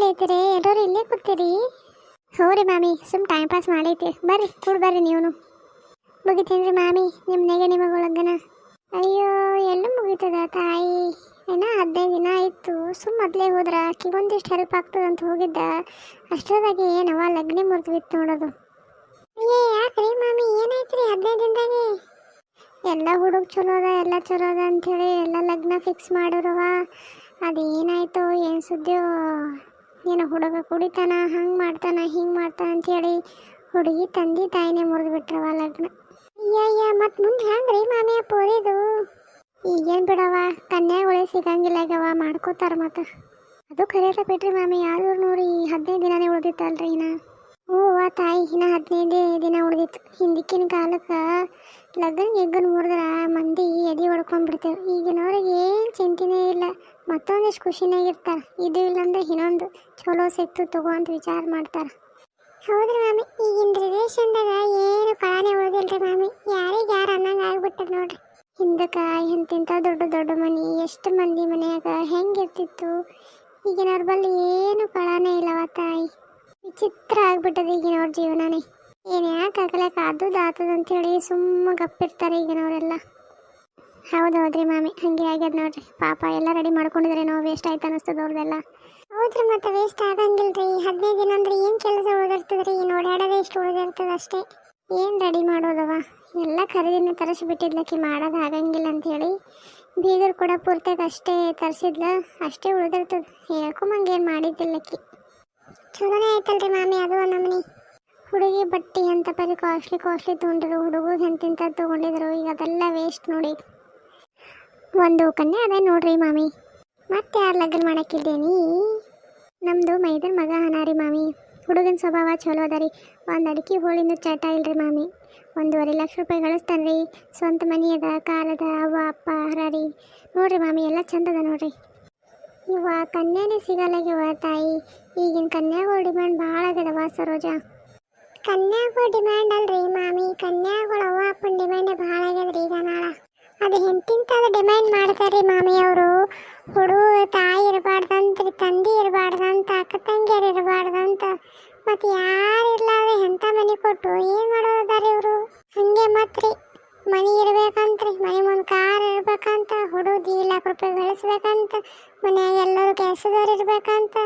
ಮಾಡೈತಿರಿ ಎಲ್ಲರೂ ಇಲ್ಲೇ ಕೂತೀರಿ. ಹ್ಞೂ ರೀ ಮಾಮಿ, ಸುಮ್ ಟೈಮ್ ಪಾಸ್ ಮಾಡೈತಿ. ಬರ್ರಿ, ಕೂಡ ಬರ್ರಿ ನೀವು ರೀ ಮಾಮಿ ನಿಮ್ಮ ನಿಮಗೆ ಒಳಗನ? ಅಯ್ಯೋ, ಎಲ್ಲೂ ಮುಗೀತದ ತಾಯಿ? ಏನೋ ಹದಿನೈದು ದಿನ ಆಯಿತು. ಸುಮ್ಮ ಮೊದಲೇ ಹೋದ್ರ ಆಕಿಗೊಂದಿಷ್ಟು ಹೆಲ್ಪ್ ಆಗ್ತದೆ ಅಂತ ಹೋಗಿದ್ದ. ಅಷ್ಟರದಾಗೆ ಏನವ ಲಗ್ನೆ ಮುರಿದು ಬಿತ್ತು ನೋಡೋದು. ಏ ಯಾಕ್ರಿ ಮಾಮಿ, ಏನಾಯ್ತ್ರಿ ಹದಿನೈದು ದಿನದಾಗೆ? ಎಲ್ಲ ಹುಡುಗ ಚಲೋ ಅದ, ಎಲ್ಲ ಚಲೋ ಅದ ಅಂಥೇಳಿ ಎಲ್ಲ ಲಗ್ನ ಫಿಕ್ಸ್ ಮಾಡೋರವ? ಅದೇನಾಯ್ತು, ಏನು ಸುದ್ದಿಯೋ? ಏನೋ ಹುಡುಗ ಕುಡಿತಾನ, ಹಂಗೆ ಮಾಡ್ತಾನ, ಹಿಂಗೆ ಮಾಡ್ತಾನ ಅಂಥೇಳಿ ಹುಡುಗಿ ತಂದೆ ತಾಯಿನೇ ಮುರಿದು ಬಿಟ್ರವ ಲಗ್ನ. ಅಯ್ಯಯ್ಯ, ಮತ್ತು ಮುಂದೆ ಹೆಂಗ್ರಿ ಮಾಮಿ ಪೋರಿದು ಈಗೇನು ಬಿಡವ ಕನ್ಯಾಗಳೇ ಸಿಗಂಗಿಲ್ಲ ಆಗ್ಯವ, ಮಾಡ್ಕೋತಾರ ಮತ್ತು. ಅದು ಕರೆಯಲ್ಲ ಬಿಟ್ರಿ ಮಾಮಿ ಯಾರು ನೋಡಿ ಹದಿನೈದು ದಿನನೇ ಉಳಿದಿತ್ತಲ್ರಿ ಇನ್ನ. ಆ ತಾಯಿ ಇನ್ನ ಹದಿನೈದು ದಿನ ಉಳಿದಿತ್ತು. ಹಿಂದಿಕ್ಕಿನ ಕಾಲಕ್ಕೆ ಲಗ್ನ ಎಗ್ಗನ್ ಮುರಿದ್ರ ಮಂದಿ ಎದೆ ಹೊಡ್ಕೊಂಡ್ಬಿಡ್ತೇವೆ ಈಗಿನವ್ರಿಗೆ ಏನು ಚಿಂತೆನೇ ಇಲ್ಲ. ಮತ್ತೊಂದಿಷ್ಟು ಖುಷಿನಾಗಿರ್ತಾರೆ ಇದು ಇಲ್ಲಂದ್ರೆ ಇನ್ನೊಂದು ಚಲೋ ಸಿಕ್ತು ತಗೋ ಅಂತ ವಿಚಾರ ಮಾಡ್ತಾರೆ. ಹೌದ್ರಿ ಮಾಮಿ, ಈಗಿನ ರಿಲೇಷನ್ದಾಗ ಏನು ಕಳಾನೆ ಉಳಿದಿಲ್ರಿ ಮಾಮಿ? ಯಾರಿಗೆ ಯಾರು ಅನ್ನಂಗೆ ಆಗ್ಬಿಟ್ಟದ ನೋಡ್ರಿ. ಹಿಂದಕ್ಕೆ ಇಂತಿಂಥ ದೊಡ್ಡ ದೊಡ್ಡ ಮನೆ, ಎಷ್ಟು ಮಂದಿ ಮನೆಯಾಗ ಹೆಂಗಿರ್ತಿತ್ತು? ಈಗಿನವ್ರ ಬಳಿ ಏನು ಕಳಾನೇ ಇಲ್ಲವ ತಾಯಿ? ವಿಚಿತ್ರ ಆಗ್ಬಿಟ್ಟದ ಈಗಿನವ್ರ ಜೀವನನೇ. ಏನು ಯಾಕೆ ಆಗಲಕ್ಕ ಅದು ದಾತದಂತೇಳಿ ಸುಮ್ಮ ಗಪ್ಪಿರ್ತಾರೆ ಈಗಿನವರೆಲ್ಲ. ಹೌದು ಹೌದ್ರಿ ಮಾಮಿ ಹಂಗೆ ಆಗ್ಯದ ನೋಡ್ರಿ. ಪಾಪ ಎಲ್ಲ ರೆಡಿ ಮಾಡ್ಕೊಂಡಿದ್ರೆ ನಾವು ವೇಸ್ಟ್ ಆಯ್ತು ಅನಿಸ್ತದ ಅವ್ರದೆಲ್ಲ. ಹೌದ್ರಿ ಮತ್ತೆ ವೇಸ್ಟ್ ಆಗಂಗಿಲ್ರಿ. ಹದಿನೈದು ದಿನ ಅಂದ್ರೆ ಏನು ಕೆಲಸ ಉಳಿದಿರ್ತದ್ರಿ? ಓಡಾಡೋದೇ ಇಷ್ಟು ಉಳಿದಿರ್ತದ ಅಷ್ಟೇ. ಏನು ರೆಡಿ ಮಾಡೋದವ? ಎಲ್ಲ ಖರೀದಿನ ತರಿಸ್ಬಿಟ್ಟಿದ್ಲಕ್ಕಿ ಮಾಡೋದು ಆಗಂಗಿಲ್ಲ ಅಂತ ಹೇಳಿ ಬೀದರ್ ಕೂಡ ಪೂರ್ತಿಯಾಗಿ ಅಷ್ಟೇ ತರಿಸಿದ್ಲ ಅಷ್ಟೇ ಉಳಿದಿರ್ತದ. ಹೇಳ್ಕೊಂಬಂಗೆ ಏನು ಮಾಡಿದ್ದಿಲ್ಲಕ್ಕಿ ಚಲೋನೇ ಆಯ್ತಲ್ರಿ ಮಾಮಿ ಅದು ನಮ್ಮನಿ ಹುಡುಗಿ ಬಟ್ಟೆ ಅಂತ ಪರಿ ಕಾಸ್ಟ್ಲಿ ಕಾಸ್ಟ್ಲಿ ತೊಗೊಂಡಿರು ಹುಡುಗರು ಎಂತೆಂಥ ತೊಗೊಂಡಿದ್ರು ಈಗ ಅದೆಲ್ಲ ವೇಸ್ಟ್ ನೋಡಿ. ಒಂದು ಕನ್ಯೆ ಅದೇ ನೋಡ್ರಿ ಮಾಮಿ. ಮತ್ತೆ ಯಾರು ಲಗ್ನ ಮಾಡಕ್ಕಿದ್ದೇನಿ? ನಮ್ಮದು ಮೈದನ್ ಮಗ ಹನಾರಿ ಮಾಮಿ. ಹುಡುಗನ ಸ್ವಭಾವ ಚಲೋ ಅದ ರೀ. ಒಂದು ಅಡಿಕೆ ಹೋಳಿನ ಚಟ ಇಲ್ರಿ ಮಾಮಿ. ಒಂದೂವರೆ ಲಕ್ಷ ರೂಪಾಯಿ ಗಳಿಸ್ತಾನೆ ರೀ. ಸ್ವಂತ ಮನೆ ಅದ, ಕಾರ್ ಅದ, ಅವ್ವ, ಅಪ್ಪ ಹರಾರಿ ನೋಡ್ರಿ ಮಾಮಿ, ಎಲ್ಲ ಚಂದ ಅದ ನೋಡ್ರಿ. ಇವ ಕನ್ಯಾನೇ ಸಿಗಲ್ಲಾಗ್ಯವ ತಾಯಿ. ಈಗಿನ ಕನ್ಯಾಗಳ ಡಿಮ್ಯಾಂಡ್ ಭಾಳ ಆಗ್ಯದವ ಸರೋಜ ಕನ್ಯಾಗಳ ಡಿಮ್ಯಾಂಡ್ ಅಲ್ರಿ ಮಾಮಿ. ಕನ್ಯಾಗಳು ಅವ್ವ ಅಪ್ಪನ ಡಿಮ್ಯಾಂಡೇ ಭಾಳ ಆಗ್ಯದ್ರಿ ಈಗ ನಾಳ. ಅದು ಎಂತಿಂತದ ಡಿಮ್ಯಾಂಡ್ ಮಾಡ್ತಾರೆ ಮಾಮಿ ಅವರು ಹುಡುಗ ತಾಯಿ ಇರಬಾರ್ದಂತ್ರಿ, ತಂದೆ ಇರಬಾರ್ದಂತ, ಅಕ್ಕ ತಂಗಿಯರು ಇರಬಾರ್ದಂತ. ಮತ್ತು ಯಾರು ಇರ್ಲಾರ್ದೆ ಎಂಥ ಮನೆ ಕೊಟ್ಟು ಏನು ಮಾಡೋದಾರೆ ಇವರು? ಹಂಗೆ ಮತ್ರಿ, ಮನೆ ಇರ್ಬೇಕಂತ್ರಿ, ಮನೆ ಮುಂದೆ ಕಾರ್ ಇರ್ಬೇಕಂತ, ಹುಡುಗಿ ಲಾಖ ರೂಪಾಯಿ ಗಳಿಸ್ಬೇಕಂತ, ಮನ್ಯಾಗ ಎಲ್ಲರೂ ಕೆಲಸದವ್ರು ಇರ್ಬೇಕಂತ.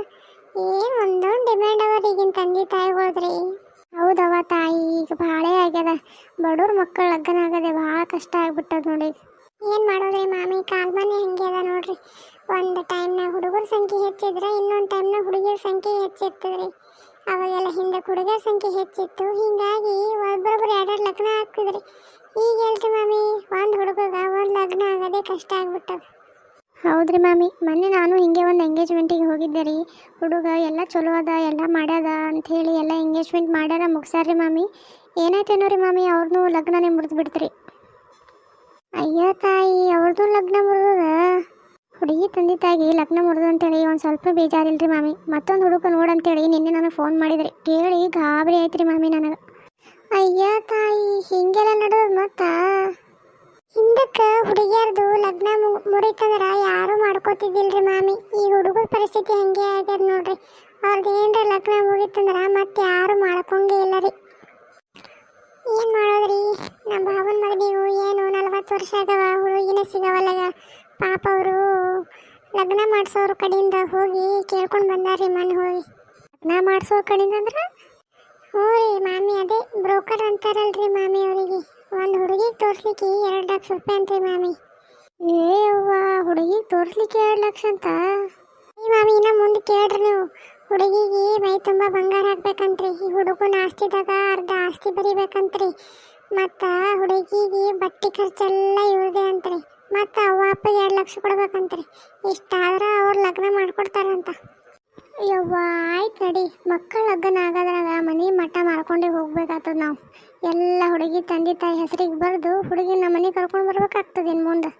ಏನು ಒಂದೊಂದು ಡಿಮ್ಯಾಂಡ್ ಅವ ಈಗಿನ ತಂದೆ ತಾಯಿಗಳ್ದ್ರಿ. ಹೌದವ ತಾಯಿ, ಈಗ ಭಾಳ ಆಗ್ಯದ. ಬಡವ್ರ ಮಕ್ಕಳು ಲಗ್ನ ಆಗದೆ ಭಾಳ ಕಷ್ಟ ಆಗ್ಬಿಟ್ಟದ ನೋಡಿ ಏನು ಮಾಡೋದ್ರಿ ಮಾಮಿ ಕಾಲ್ಮನೆ ಹಂಗೆ ಅದ ನೋಡ್ರಿ. ಒಂದು ಟೈಮ್ನಾಗ ಹುಡುಗರ ಸಂಖ್ಯೆ ಹೆಚ್ಚಿದ್ರೆ, ಇನ್ನೊಂದು ಟೈಮ್ನಾಗ ಹುಡುಗಿಯರ ಸಂಖ್ಯೆ ಹೆಚ್ಚಿರ್ತದ್ರಿ. ಅವಾಗೆಲ್ಲ ಹಿಂದೆ ಹುಡುಗರ ಸಂಖ್ಯೆ ಹೆಚ್ಚಿತ್ತು, ಹಿಂಗಾಗಿ ಒಬ್ಬರೊಬ್ರು ಎರಡೆರಡು ಲಗ್ನ ಆಗ್ತಿದ್ರಿ. ಈಗ ಹೇಳ್ತೀವಿ ಮಾಮಿ, ಒಂದು ಹುಡುಗಗ ಒಂದು ಲಗ್ನ ಆಗೋದೇ ಕಷ್ಟ ಆಗ್ಬಿಟ್ಟದ. ಹೌದ್ರಿ ಮಾಮಿ. ಮೊನ್ನೆ ನಾನು ಹಿಂಗೆ ಒಂದು ಎಂಗೇಜ್ಮೆಂಟಿಗೆ ಹೋಗಿದ್ದೆ ರೀ. ಹುಡುಗ ಎಲ್ಲ ಚಲೋ ಅದ, ಎಲ್ಲ ಮಾಡ್ಯದ ಅಂಥೇಳಿ ಎಲ್ಲ ಎಂಗೇಜ್ಮೆಂಟ್ ಮಾಡ್ಯಾರ ಮುಗ್ಸಾರ್ರಿ ಮಾಮಿ. ಏನಾಯ್ತೇನೋ ರೀ ಮಾಮಿ ಅವ್ರನ್ನೂ ಲಗ್ನನೇ ಮುರಿದು ಬಿಡ್ತ್ರಿ ಅಯ್ಯೋ ತಾಯಿ ಅವ್ರದ್ದು ಲಗ್ನ ಮುರಿದ ಹುಡುಗಿ ತಂದೆ ತಾಯಿಗೆ ಲಗ್ನ ಮುರಿದು ಅಂತೇಳಿ ಒಂದು ಸ್ವಲ್ಪ ಬೇಜಾರಿಲ್ರಿ ಮಾಮಿ. ಮತ್ತೊಂದು ಹುಡುಗ ನೋಡಂತೇಳಿ ನಿನ್ನೆ ನನಗೆ ಫೋನ್ ಮಾಡಿದ್ರಿ. ಕೇಳಿ ಗಾಬರಿ ಆಯ್ತ್ರಿ ಮಾಮಿ ನನಗೆ. ಅಯ್ಯೋ ತಾಯಿ, ಹಿಂಗೆಲ್ಲ ನಡೆದು ಮತ್ತ? ಹಿಂದಕ್ಕೆ ಹುಡುಗಿಯರ್ದು ಲಗ್ನ ಮುರಿತಂದ್ರ ಯಾರು ಮಾಡ್ಕೋತಿದ್ದಿಲ್ರಿ ಮಾಮಿ. ಈ ಹುಡುಗರ ಪರಿಸ್ಥಿತಿ ಹಂಗೆ ಆಗ್ಯದ ನೋಡ್ರಿ. ಅವ್ರದ್ದು ಏನ್ರ ಲಗ್ನ ಮುಗಿತಂದ್ರ ಮತ್ತೆ ಯಾರು ಮಾಡ್ಕೊಂಗೇ ಇಲ್ಲ ರೀ ಏನು ಮಾಡೋದ್ರಿ? ನಮ್ಮ ಭಾವನ ಮಗನಿಗೂ ಏನು ನಲ್ವತ್ತು ವರ್ಷ ಆಗವ, ಹುಡುಗಿನ ಸಿಗವಲ್ಲಗ. ಪಾಪ ಅವರು ಲಗ್ನ ಮಾಡಿಸೋರ ಕಡೆಯಿಂದ ಹೋಗಿ ಕೇಳ್ಕೊಂಡು ಬಂದಾರ್ರಿ ಮನ್ ಹೋಗಿ. ಲಗ್ನ ಮಾಡಿಸೋ ಕಡೆಯಿಂದ ಅಂದ್ರೆ? ಹ್ಞೂ ರೀ ಮಾಮಿ ಅದೇ ಬ್ರೋಕರ್ ಅಂತಾರಲ್ರಿ ಮಾಮಿ ಅವರಿಗೆ. ಒಂದು ಹುಡುಗಿಗೆ ತೋರಿಸ್ಲಿಕ್ಕೆ ಎರಡು ಲಕ್ಷ ರೂಪಾಯಿ ಅಂತ ಮಾಮಿ. ಏ ಅವ್ವ ಹುಡುಗಿಗೆ ತೋರಿಸ್ಲಿಕ್ಕೆ ಎರಡು ಲಕ್ಷ ಅಂತ? ಈ ಮಾಮಿ, ಇನ್ನ ಮುಂದೆ ಕೇಳ್ರಿ ನೀವು. ಹುಡುಗಿಗೆ ಮೈ ತುಂಬ ಬಂಗಾರ ಹಾಕ್ಬೇಕಂತ್ರಿ ಈ ಹುಡುಗನ ಆಸ್ತಿದಾಗ ಅರ್ಧ ಆಸ್ತಿ ಬರಿಬೇಕಂತ್ರಿ. ಮತ್ತು ಹುಡುಗಿಗೆ ಬಟ್ಟೆ ಖರ್ಚೆಲ್ಲ ಇವ್ರದೇ ಅಂತ್ರಿ. ಮತ್ತು ಅವ್ವ ಅಪ್ಪಗೆ ಎರಡು ಲಕ್ಷ ಕೊಡ್ಬೇಕಂತ್ರಿ. ಇಷ್ಟಾದ್ರೆ ಅವ್ರು ಲಗ್ನ ಮಾಡ್ಕೊಡ್ತಾರಂತ ಯವ್ವ ಆಯ್ತು ನಡಿ ಮಕ್ಕಳ ಲಗ್ನ ಆಗೋದ್ರಾಗ ಮನೆ ಮಠ ಮಾಡ್ಕೊಂಡೇ ಹೋಗ್ಬೇಕಾಗ್ತದ ನಾವು ಎಲ್ಲ ಹುಡುಗಿ ತಂದೆ ತಾಯಿ ಹೆಸರಿಗೆ ಬರೆದು ಹುಡುಗಿನ ಮನೆ ಕರ್ಕೊಂಡು ಬರ್ಬೇಕಾಗ್ತದೆ ಇನ್ನು ಮುಂದೆ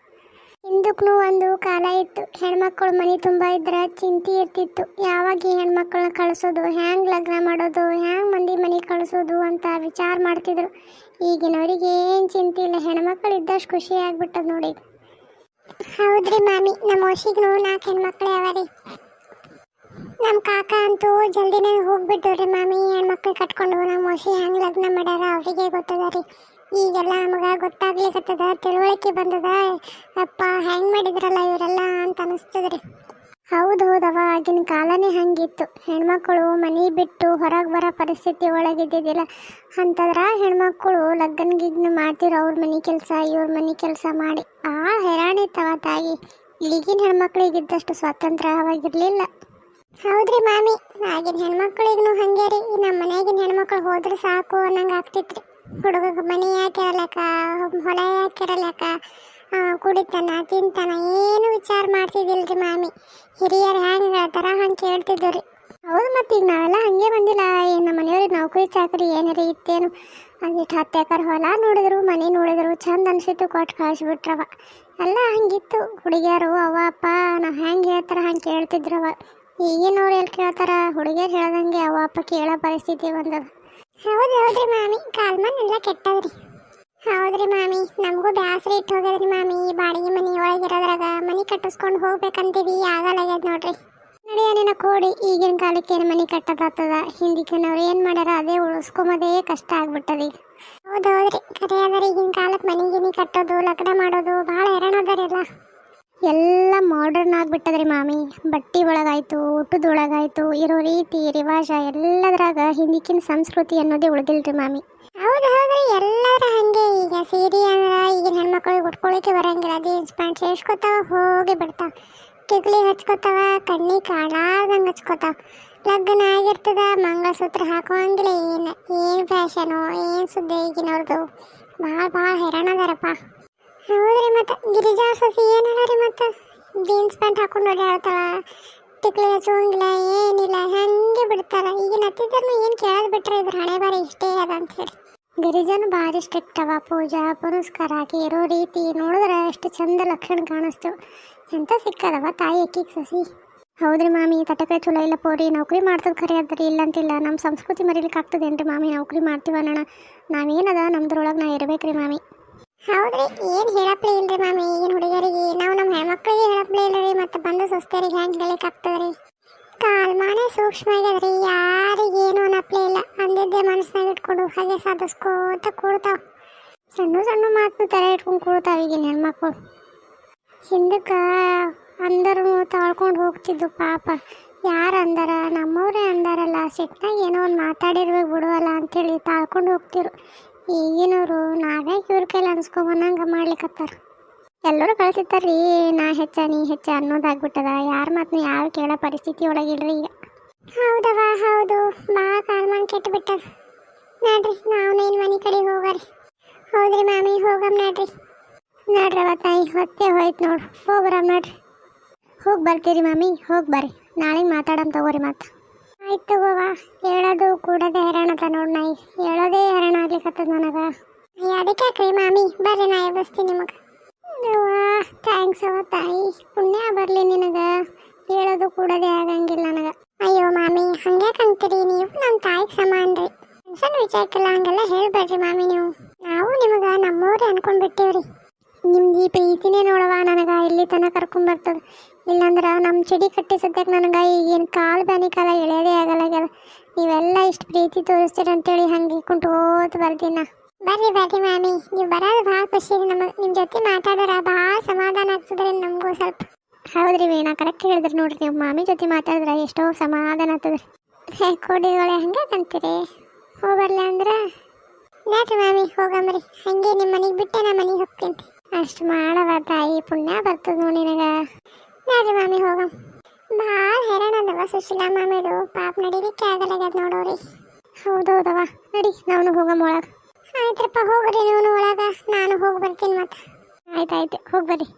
ಹಿಂದಕ್ಕೂ ಒಂದು ಕಾಲ ಇತ್ತು. ಹೆಣ್ಮಕ್ಳು ಮನೆ ತುಂಬ ಇದ್ರೆ ಚಿಂತೆ ಇರ್ತಿತ್ತು. ಯಾವಾಗ ಈ ಹೆಣ್ಮಕ್ಳನ್ನ ಕಳಿಸೋದು? ಹ್ಯಾಂಗೆ ಲಗ್ನ ಮಾಡೋದು? ಹ್ಯಾಂಗೆ ಮಂದಿ ಮನೆ ಕಳಿಸೋದು ಅಂತ ವಿಚಾರ ಮಾಡ್ತಿದ್ರು. ಈಗಿನವರಿಗೆ ಏನು ಚಿಂತೆ ಇಲ್ಲ. ಹೆಣ್ಮಕ್ಳು ಇದ್ದಷ್ಟು ಖುಷಿ ಆಗ್ಬಿಟ್ಟದ ನೋಡಿ. ಹೌದ್ರಿ ಮಾಮಿ. ನಮ್ಮ ಹೊಸಿಗೂ ನಾಲ್ಕು ಹೆಣ್ಮಕ್ಳು ಯಾವ ರೀ ನಮ್ಮ ಕಾಕ ಅಂತೂ ಜಲ್ದಿನೇ ಹೋಗ್ಬಿಟ್ಟು ಮಾಮಿ. ಹೆಣ್ಮಕ್ಳು ಕಟ್ಕೊಂಡು ನಮ್ಮ ಹೊಸಿ ಹೆಂಗೆ ಲಗ್ನ ಮಾಡ್ಯಾರ ಅವರಿಗೆ ಗೊತ್ತದ ರೀ. ಈಗೆಲ್ಲ ನಮಗೆ ಗೊತ್ತಾಗ್ಲಿಕ್ಕತ್ತದ ತಿಳುವಳಿಕೆ ಬಂದದ, ಅಪ್ಪ ಹೆಂಗೆ ಮಾಡಿದ್ರಲ್ಲ ಇವರೆಲ್ಲ ಅಂತ ಅನಿಸ್ತದ್ರಿ. ಹೌದು ಹೌದವ ಆಗಿನ ಕಾಲನೇ ಹಂಗಿತ್ತು. ಹೆಣ್ಮಕ್ಳು ಮನೆ ಬಿಟ್ಟು ಹೊರಗೆ ಬರೋ ಪರಿಸ್ಥಿತಿ ಒಳಗಿದ್ದಿದ್ದಿಲ್ಲ. ಅಂತಂದ್ರೆ ಹೆಣ್ಮಕ್ಳು ಲಗ್ನ ಗಿಗ್ನ ಮಾಡ್ತಿರೋ ಅವ್ರ ಮನೆ ಕೆಲಸ, ಇವ್ರ ಮನೆ ಕೆಲಸ ಮಾಡಿ ಆ ಹೈರಾಣಿತ್ತವ ತಾಯಿ. ಈಗಿನ ಹೆಣ್ಮಕ್ಳಿಗಿದ್ದಷ್ಟು ಸ್ವಾತಂತ್ರ್ಯ ಅವಾಗಿರಲಿಲ್ಲ ಹೌದ್ರಿ ಮಾಮಿ, ಆಗಿನ ಹೆಣ್ಮಕ್ಳಿಗೂ ಹಂಗೆ ರೀ. ನಮ್ಮ ಮನೆಯಾಗಿನ ಹೆಣ್ಮಕ್ಳು ಹೋದ್ರೆ ಸಾಕು ಅನ್ನಂಗೆ ಆಗ್ತಿತ್ರಿ. ಹುಡುಗ ಮನೆ ಯಾಕೆ ಇರಲಕ್ಕ ಹೊಲ ಯಾಕೆ ಇರಲಕ್ಕ ಕುಡಿತಾನ, ತಿಂತಾನ, ಏನು ವಿಚಾರ ಮಾಡ್ತಿದ್ದಿಲ್ರಿ ಮಾಮಿ. ಹಿರಿಯರು ಹ್ಯಾಂಗೆ ಹೇಳ್ತಾರ ಹಂಗೆ ಕೇಳ್ತಿದ್ದು ರೀ ಹೌದು ಮತ್ತೆ ಈಗ ನಾವೆಲ್ಲ ಹಾಗೆ ಬಂದಿಲ್ಲ. ಈಗ ನಮ್ಮ ಮನೆಯವ್ರಿಗೆ ನೌಕರಿ ಚಾಕರಿ ಏನಾರ ಇತ್ತೇನು? ಅದಿಟ್ಟು ಹತ್ತು ಎಕರೆ ಹೊಲ ನೋಡಿದ್ರು, ಮನೆ ನೋಡಿದ್ರು, ಚಂದ ಅನಿಸಿತ್ತು ಕೊಟ್ಟು ಕಳಿಸ್ಬಿಟ್ರವ. ಎಲ್ಲ ಹಂಗಿತ್ತು. ಹುಡುಗಿಯರು, ಅವ್ವ, ಅಪ್ಪ, ನಾವು ಹೆಂಗೆ ಹೇಳ್ತಾರ ಹಂಗೆ ಕೇಳ್ತಿದ್ರವ. ಈಗಿನವ್ರು ಎಲ್ಲಿ ಕೇಳ್ತಾರ? ಹುಡುಗಿಯರು ಹೇಳ್ದಂಗೆ ಅವ್ವ, ಅಪ್ಪ ಕೇಳೋ ಪರಿಸ್ಥಿತಿ ಬಂದದ. ಹೌದು, ಹೌದ್ರಿ ಮಾಮಿ. ಕಾಲ್ಮನ್ ಎಲ್ಲ ಕೆಟ್ಟವ್ರಿ ಹೌದ್ರಿ ಮಾಮಿ. ನಮಗೂ ಬ್ಯಾಸರಿ ಇಟ್ಟು ಹೋಗ್ಯದ್ರಿ ಮಾಮಿ. ಬಾಡಿಗೆ ಮನೆ ಒಳಗಿರೋದ್ರಾಗ ಮನಿ ಕಟ್ಟಿಸ್ಕೊಂಡು ಹೋಗ್ಬೇಕಂತೀವಿ. ಆಗಲಾಗ್ಯದ ನೋಡ್ರಿ. ನಡೆಯನೇನ ಕೋಡಿ. ಈಗಿನ ಕಾಲಕ್ಕೆ ಏನು ಮನೆ ಕಟ್ಟದಾಗ್ತದ ಹಿಂದಿಕ್ಕಿನವ್ರು ಏನು ಮಾಡ್ಯಾರ ಅದೇ ಉಳಿಸ್ಕೊಂಬೋದೇ ಕಷ್ಟ ಆಗ್ಬಿಟ್ಟದ. ಈಗ ಹೌದು ಕರೆ ಅದರಿ ಈಗಿನ ಕಾಲಕ್ಕೆ ಮನೆ ಗಿನಿ ಕಟ್ಟೋದು, ಲಗ್ನ ಮಾಡೋದು ಭಾಳ ಹೈರಾಣ ಎಲ್ಲ. ಮಾಡರ್ನ್ ಆಗಿಬಿಟ್ಟದ್ರಿ ಮಾಮಿ. ಬಟ್ಟೆ ಒಳಗಾಯ್ತು, ಊಟದ ಒಳಗಾಯ್ತು, ಇರೋ ರೀತಿ ರಿವಾಜ ಎಲ್ಲದ್ರಾಗ ಹಿಂದಿಕಿನ ಸಂಸ್ಕೃತಿ ಅನ್ನೋದೇ ಉಳಿದಿಲ್ರಿ ಮಾಮಿ. ಹೌದು ಹೌದ್ರಿ, ಎಲ್ಲರ ಹಂಗೆ. ಈಗ ಸೀರೆ ಅಂದ್ರೆ ಈಗಿನ ಹೆಣ್ಮಕ್ಳಿಗೆ ಉಟ್ಕೊಳ್ಳಿಕ್ಕೆ ಬರಂಗಿಲ್ಲ. ಜೀನ್ಸ್, ಪ್ಯಾಂಟ್ ಸೇರ್ಸ್ಕೊತಾವ, ಹೋಗಿ ಬಿಡ್ತಾವ. ಕಿಗ್ಲಿ ಹಚ್ಕೋತಾವ, ಕಣ್ಣಿ ಕಾಳಾದಂಗೆ ಹಚ್ಕೋತಾವ. ಲಗ್ನ ಆಗಿರ್ತದ, ಮಂಗಳಸೂತ್ರ ಹಾಕೋಂಗಿಲ್ಲ ಏನು ಏನು ಫ್ಯಾಷನು ಏನು ಸುದ್ದಿ ಈಗಿನವ್ರದ್ದು ಭಾಳ ಭಾಳ ಹೈರಾಣ ಅದಾರಪ್ಪ. ಹೌದ್ರಿ ಮತ್ತೆ? ಗಿರಿಜಾ ಸಸಿ ಏನು ಹೇಳಿ ಮತ್ತೆ? ಜೀನ್ಸ್ ಪ್ಯಾಂಟ್ ಹಾಕೊಂಡು ಓಡಾಡ್ತಾಳ ಟಿಕ್ಲಿ ಹಚ್ಚೋಂಗಿಲ್ಲ ಏನಿಲ್ಲ, ಹಂಗೆ ಬಿಡ್ತಾರ ಈಗಿನ ಹತ್ತಿದ್ರು ಏನು ಕೇಳೋದು ಬಿಟ್ರೆ ಇದ್ರ ಹಣೆ ಬಾರಿ ಇಷ್ಟೇ ಅದ ಅಂತ ಹೇಳಿ. ಗಿರಿಜನು ಭಾರಿ ಸ್ಟ್ರಿಕ್ಟ್ ಅವ. ಪೂಜಾ, ಪುನಸ್ಕಾರ ಆಕಿ ಇರೋ ರೀತಿ ನೋಡಿದ್ರೆ ಎಷ್ಟು ಚಂದ ಲಕ್ಷಣ ಕಾಣಿಸ್ತು. ಎಂತ ಸಿಕ್ಕದವ ತಾಯಿ ಅಕ್ಕಿಗೆ ಸಸಿ? ಹೌದ್ರಿ ಮಾಮಿ ತಟಕಾಯಿ ಚಲೋ ಇಲ್ಲ ಪೋರಿ, ನೌಕರಿ ಮಾಡ್ತದ ಖರೆ ಅದ್ರಿ ಇಲ್ಲ ಅಂತಿಲ್ಲ ನಮ್ಮ ಸಂಸ್ಕೃತಿ ಮರಿಲಿಕ್ಕೆ ಆಗ್ತದೇನ್ರಿ ಮಾಮಿ, ನೌಕರಿ ಮಾಡ್ತೀವಣ್ಣ ನಾವೇನದ ನಮ್ದ್ರೊಳಗೆ ನಾ ಇರ್ಬೇಕ್ರಿ ಮಾಮಿ. ಹೌದ್ರಿ, ಏನು ಹೇಳಪ್ಲೇ ಇಲ್ರಿ ಮ್ಯಾಮ್ ಈಗಿನ ಹುಡುಗರಿಗೆ ನಾವು ನಮ್ಮ ಹೆಣ್ಮಕ್ಳಿಗೆ ಹೇಳಪ್ಲೇ ಇಲ್ರಿ, ಮತ್ತೆ ಬಂದು ಸುಸ್ತರಿಗೆ ಹೆಂಗೆ ಹೇಳಿಕ್ ಆಗ್ತದ್ರಿ ಕಾಲ್ಮಾನೆ ಸೂಕ್ಷ್ಮ ಆಗ್ಯದ್ರಿ ಯಾರಿಗೇನು ಅನ್ನಪ್ಲೇ ಇಲ್ಲ. ಅಂದಿದ್ದೆ ಮನಸ್ಸಿನಾಗ ಇಟ್ಕೊಂಡು ಹಾಗೆ ಸಾಧಿಸ್ಕೋತ ಕೂಡ್ತಾವ. ಸಣ್ಣ ಸಣ್ಣ ಮಾತನ್ನು ತಲೆ ಇಟ್ಕೊಂಡು ಕೂಡ್ತಾವ ಈಗಿನ ಹೆಣ್ಮಕ್ಳು. ಹಿಂದಕ್ಕೆ ಅಂದರು ತಾಳ್ಕೊಂಡು ಹೋಗ್ತಿದ್ದು ಪಾಪ. ಯಾರು ಅಂದಾರ? ನಮ್ಮವರೇ ಅಂದಾರಲ್ಲ, ಸಿಟ್ನಾಗ ಏನೋ ಒಂದು ಮಾತಾಡಿರ್ಬೇಕು ಬಿಡುವಲ್ಲ ಅಂತೇಳಿ ತಾಳ್ಕೊಂಡು ಹೋಗ್ತಿರು. ಈಗಿನವರು ನಾವೇ ಇವ್ರ ಕೈಲಿ ಅನ್ಸ್ಕೊಬಂದಂಗೆ ಮಾಡ್ಲಿಕ್ಕತ್ತಾರ ಎಲ್ಲರೂ ಕಳ್ಸಿರ್ತಾರ್ರಿ ನಾ ಹೆಚ್ಚ, ನೀ ಹೆಚ್ಚ ಅನ್ನೋದಾಗ್ಬಿಟ್ಟದ. ಯಾರ ಮಾತನ್ನ ಯಾರು ಕೇಳೋ ಪರಿಸ್ಥಿತಿ ಒಳಗಿಲ್ರಿ ಈಗ. ಹೌದವ ಹೌದು. ಬಾ ಕೆಟ್ಟು ಬಿಟ್ಟದ ನೋಡ್ರಿ ನಾವು ಏನು ಮನೆ ಕಡೆ ಹೋಗಾರಿ. ಹೌದ್ರಿ ಮಾಮಿ, ಹೋಗಮ್ ನೋಡ್ರಿ. ಅವ ತಾಯಿ ಹೊತ್ತೆ ಹೋಯ್ತು ನೋಡ್ರಿ ಹೋಗ್ರಮ್ ನೋಡ್ರಿ. ಹೋಗಿ ಬರ್ತೀರಿ ಮಾಮಿ, ಹೋಗಿ ಬರ್ರಿ. ನಾಳೆ ಮಾತಾಡಮ್ ತಗೋರಿ ಮತ್ತೆ. ಆಯ್ತು ತಗೋವ ಹೇಳೋದು ಕೂಡೋದೇ ಹೈರಾಣದ ನೋಡಿ ನಾಯಿ ಹೇಳೋದೇ ಹೈರಾಣ ಆಗ್ಲಿಕ್ಕತ್ತದ ನನಗ. ಅದಕ್ಕೆ ಯಾಕ್ರಿ ಮಾಮಿ, ಬರ್ರಿ ನಾ ಎಬ್ಬಿಸ್ತೀನಿ ನಿಮಗೆ. ಥ್ಯಾಂಕ್ಸ್ ಅವ ತಾಯಿ. ಪುಣ್ಯ ಬರಲಿ ನಿನಗ. ಹೇಳೋದು ಕೂಡೋದೇ ಆಗಂಗಿಲ್ಲ ನನಗ. ಅಯ್ಯೋ ಮಾಮಿ ಹಂಗ್ಯಾಕೆ ಅಂತೀರಿ ನೀವು? ನಮ್ಮ ತಾಯಿಗೆ ಸಮಾನ್ರಿ. ಟೆನ್ಷನ್ ವಿಚಾರಕ್ಕೆಲ್ಲ ಹಂಗೆಲ್ಲ ಹೇಳ್ಬೇಡ್ರಿ ಮಾಮಿ ನೀವು. ನಾವು ನಿಮಗೆ ನಮ್ಮವ್ರೆ ಅನ್ಕೊಂಡ್ಬಿಟ್ಟೇವ್ರಿ. ನಿಮ್ದು ಈ ಪ್ರೀತಿನೇ ನೋಡವ ನನಗೆ. ಇಲ್ಲಿ ತನಕ ಕರ್ಕೊಂಬರ್ತದೆ ಇಲ್ಲಾಂದ್ರೆ ನಮ್ಮ ಚಿಡಿ ಕಟ್ಟಿ ಸದ್ಯಕ್ಕೆ ನನಗೆ ಈಗಿನ ಕಾಲು ಬ್ಯಾನಿ ಕಾಲ ಎಳೆಯೋದೇ ಆಗಲ್ಲ ನೀವೆಲ್ಲ ಇಷ್ಟು ಪ್ರೀತಿ ತೋರಿಸ್ತೀರ ಅಂತೇಳಿ ಹಂಗೆ ಕುಂಟು ಹೋತ್ ಬರ್ತೀನಿ ಬರ್ರಿ ಬರ್ರಿ ಮಾಮಿ. ನೀವು ಬರೋದು ಭಾಳ ಖುಷಿ ನಮಗೆ ನಿಮ್ಮ ಜೊತೆ ಮಾತಾಡೋರ ಭಾಳ ಸಮಾಧಾನ ಆಗ್ತದ್ರಿ ನಮಗೂ ಸ್ವಲ್ಪ. ಹೌದ್ರಿ ವೀಣಾ ಕರೆಕ್ಟ್ ಹೇಳಿದ್ರಿ ನೋಡ್ರಿ. ನೀವು ಮಾಮಿ ಜೊತೆ ಮಾತಾಡಿದ್ರೆ ಎಷ್ಟೋ ಸಮಾಧಾನ ಆಗ್ತದ್ರಿ ಕೋಡಿಗಳೇ ಹಂಗೆ ಕಂತೀರಿ ಹೋಗಲ್ಲ ಅಂದ್ರೆ. ನೋಡ್ರಿ ಮಾಮಿ ಹೋಗಮ್ರಿ ಹಂಗೆ ನಿಮ್ಮ ಮನೆಗೆ ಬಿಟ್ಟೆ ನಾ ಮನೆಗೆ ಹೋಗ್ತೀನಿ. ಅಷ್ಟು ಮಾಡವ ತಾಯಿ, ಪುಣ್ಯ ಬರ್ತದೆ ನೋಡಿ ನಿನಗ. ನೋಡ್ರಿ ಮಾಮಿ ಹೋಗಮ್ ಭಾಳ ಹೈರಾಣ ಅದವ ಸುಶೀಲಾ ಮಾಮಿಡು ಪಾಪ ನಡಿಲಿಕ್ಕೆ ಆಗಲಾಗ್ಯದ ನೋಡೋರಿ. ಹೌದೌದವ ನಡಿ ನಾವು ಹೋಗಮ್ಮ ಒಳಗೆ. ಆಯ್ತ್ರಪ್ಪ, ಹೋಗ್ರಿ ನೀವು ಒಳಗ. ನಾನು ಹೋಗಿ ಬರ್ತೀನಿ ಮತ್ತೆ. ಆಯ್ತಾಯ್ತು ಹೋಗಿ ಬರ್ರಿ.